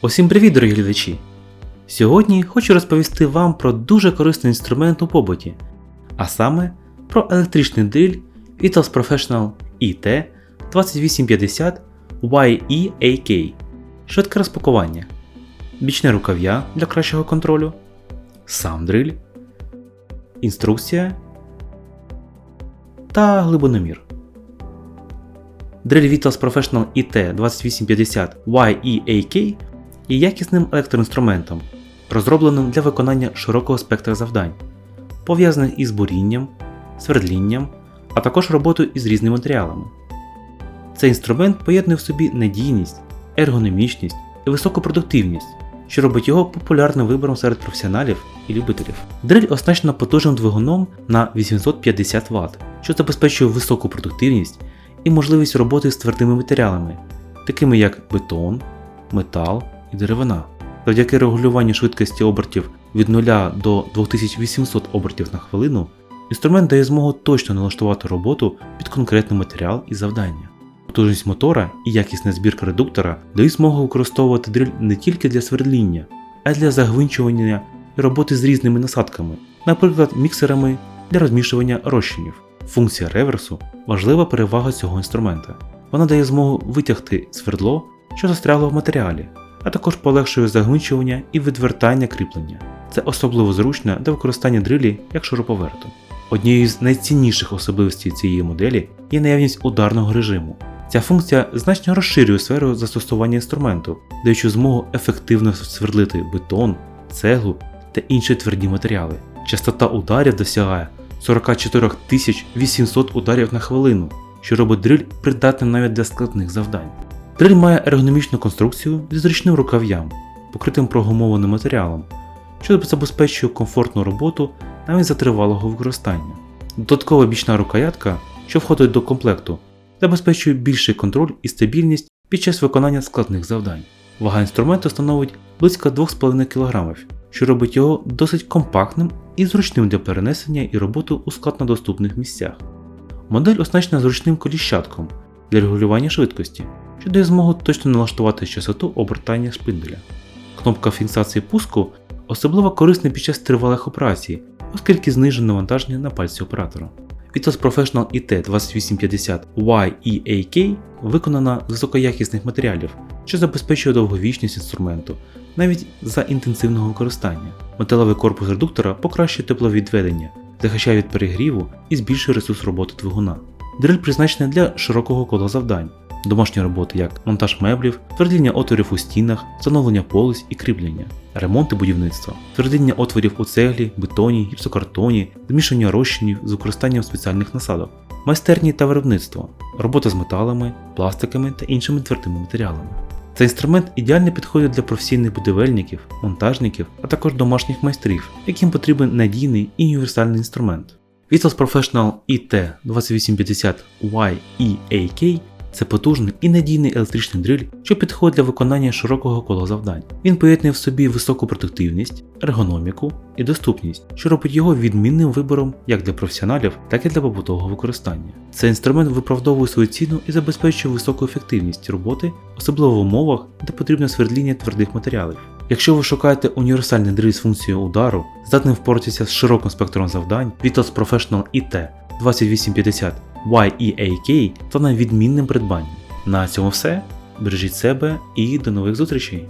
Усім привіт, дорогі глядачі! Сьогодні хочу розповісти вам про дуже корисний інструмент у побуті, а саме про електричний дриль Vitals Professional IT 2850 YEAK, швидке розпакування, бічне рукав'я для кращого контролю, сам дриль, інструкція. Та глибиномір. Дриль Vitals Professional IT 2850 YEAK є якісним електроінструментом, розробленим для виконання широкого спектра завдань, пов'язаних із бурінням, свердлінням, а також роботою із різними матеріалами. Цей інструмент поєднує в собі надійність, ергономічність і високу продуктивність, що робить його популярним вибором серед професіоналів і любителів. Дриль оснащена потужним двигуном на 850 Вт, що забезпечує високу продуктивність і можливість роботи з твердими матеріалами, такими як бетон, метал і деревина. Завдяки регулюванню швидкості обертів від 0 до 2800 обертів на хвилину, інструмент дає змогу точно налаштувати роботу під конкретний матеріал і завдання. Потужність мотора і якісна збірка редуктора дають змогу використовувати дриль не тільки для свердління, а й для загвинчування і роботи з різними насадками, наприклад, міксерами для розмішування розчинів. Функція реверсу важлива перевага цього інструмента. Вона дає змогу витягти свердло, що застрягло в матеріалі, а також полегшує загвинчування і відвертання кріплення. Це особливо зручно для використання дрилі як шуруповерту. Однією з найцінніших особливостей цієї моделі є наявність ударного режиму. Ця функція значно розширює сферу застосування інструменту, даючи змогу ефективно свердлити бетон, цеглу та інші тверді матеріали. Частота ударів досягає 44 800 ударів на хвилину, що робить дриль придатним навіть для складних завдань. Дриль має ергономічну конструкцію зі зручним рукав'ям, покритим прогумованим матеріалом, що забезпечує комфортну роботу навіть за тривалого використання. Додаткова бічна рукоятка, що входить до комплекту, забезпечує більший контроль і стабільність під час виконання складних завдань. Вага інструменту становить близько 2,5 кг, що робить його досить компактним і зручним для перенесення і роботи у складнодоступних місцях. Модель оснащена зручним коліщатком для регулювання швидкості, що дає змогу точно налаштувати частоту обертання шпинделя. Кнопка фіксації пуску особливо корисна під час тривалих операцій, оскільки знижує навантаження на пальці оператора. Vitos Professional IT 2850 YEAK виконана з високоякісних матеріалів, що забезпечує довговічність інструменту, навіть за інтенсивного використання. Металевий корпус редуктора покращує тепловідведення, захищає від перегріву і збільшує ресурс роботи двигуна. Дриль призначений для широкого кола завдань, домашні роботи як монтаж меблів, твердіння отворів у стінах, встановлення полиць і кріплення, ремонт і будівництво, твердіння отворів у цеглі, бетоні, гіпсокартоні, змішання розчинів з використанням спеціальних насадок, майстерні та виробництво, робота з металами, пластиками та іншими твердими матеріалами. Цей інструмент ідеально підходить для професійних будівельників, монтажників, а також домашніх майстрів, яким потрібен надійний і універсальний інструмент. Vitals Professional IT 2850 YEAK це потужний і надійний електричний дриль, що підходить для виконання широкого кола завдань. Він поєднує в собі високу продуктивність, ергономіку і доступність, що робить його відмінним вибором як для професіоналів, так і для побутового використання. Цей інструмент виправдовує свою ціну і забезпечує високу ефективність роботи, особливо в умовах, де потрібне свердління твердих матеріалів. Якщо ви шукаєте універсальний дриль з функцією удару, здатним впоратися з широким спектром завдань, Vitals Professional IT 2850 YEAK стане відмінним придбанням. На цьому все. Бережіть себе і до нових зустрічей!